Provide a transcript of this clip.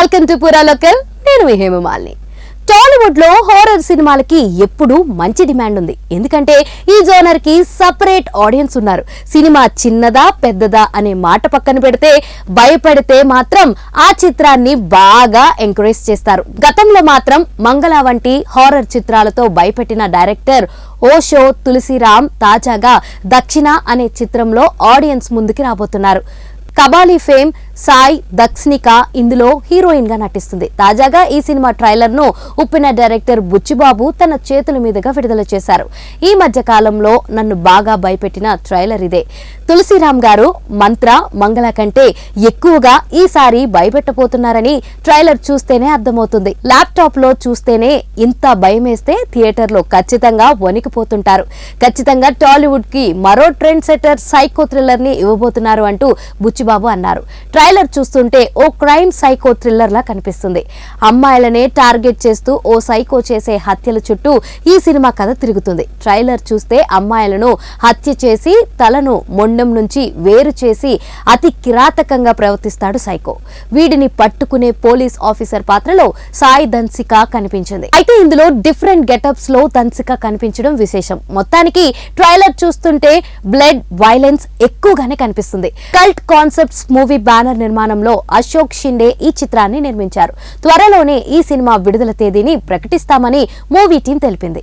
Welcome to పురా local నేను మీ హేమమాలిని. టాలీవుడ్లో హారర్ సినిమాలకి ఎప్పుడు మంచి డిమాండ్ ఉంది. ఎందుకంటే ఈ జోనర్కి సపరేట్ ఆడియన్స్ ఉన్నారు. సినిమా చిన్నదా పెద్దదా అనే మాట పక్కన పెడితే భయపడితే మాత్రం ఆ చిత్రాన్ని బాగా ఎంకరేజ్ చేస్తారు. గతంలో మాత్రం మంగళ వంటి హారర్ చిత్రాలతో భయపెట్టిన డైరెక్టర్ ఓషో తులసిరామ్ తాజాగా దక్షిణ అనే చిత్రంలో ఆడియన్స్ ముందుకి రాబోతున్నారు. కబాలీ ఫేమ్ సాయి దక్షిణిక ఇందులో హీరోయిన్గా నటిస్తుంది. తాజాగా ఈ సినిమా ట్రైలర్ను ఉప్పిన డైరెక్టర్ బుచ్చిబాబు తన చేతుల మీదుగా విడుదల చేశారు. ఈ మధ్య కాలంలో నన్ను బాగా భయపెట్టిన ట్రైలర్ ఇదే. తులసిరామ్ గారు మంత్ర మంగళ కంటే ఎక్కువగా ఈసారి భయపెట్టబోతున్నారని ట్రైలర్ చూస్తేనే అర్థమవుతుంది. ల్యాప్టాప్లో చూస్తేనే ఇంత భయమేస్తే థియేటర్లో ఖచ్చితంగా వణికిపోతుంటారు. ఖచ్చితంగా టాలీవుడ్కి మరో ట్రెండ్ సెటర్ సైకో థ్రిల్లర్ని ఇవ్వబోతున్నారు అంటూ బుచ్చిబాబు అన్నారు. ట్రైలర్ చూస్తుంటే ఓ క్రైమ్ సైకో థ్రిల్లర్ లా కనిపిస్తుంది. అమ్మాయిలనే టార్గెట్ చేస్తూ ఓ సైకో చేసే హత్యల చుట్టూ ఈ సినిమా కథ తిరుగుతుంది. ట్రైలర్ చూస్తే అమ్మాయిలను హత్య చేసి తలను మొండం నుంచి వేరు చేసి అతి కిరాతకంగా ప్రవర్తిస్తాడు సైకో. వీడిని పట్టుకునే పోలీస్ ఆఫీసర్ పాత్రలో సాయి ధన్సిక కనిపించింది. అయితే ఇందులో డిఫరెంట్ గెటప్స్లో ధన్సిక కనిపించడం విశేషం. మొత్తానికి ట్రైలర్ చూస్తుంటే బ్లడ్ వైలెన్స్ ఎక్కువగానే కనిపిస్తుంది. కల్ట్ కాన్సెప్ట్స్ మూవీ బ్యానర్ నిర్మాణంలో అశోక్ షిండే ఈ చిత్రాన్ని నిర్మించారు. త్వరలోనే ఈ సినిమా విడుదల తేదీని ప్రకటిస్తామని మూవీ టీం తెలిపింది.